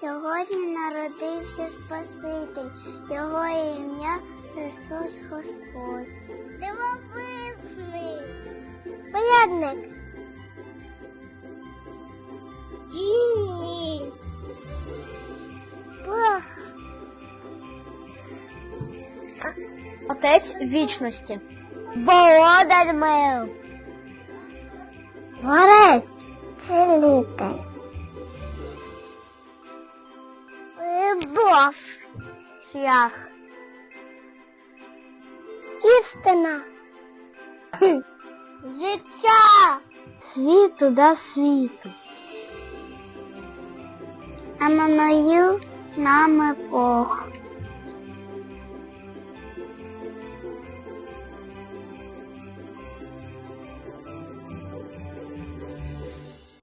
Сьогодні народився Спаситель, його ім'я Христос Господь. Дивовижний. Порядник. Дінь. Бог. Отець вічності. Володар мил. Творець. Це лікар. Любов. Шлях. Істина. Життя. Світу да світу. А з нами Бог.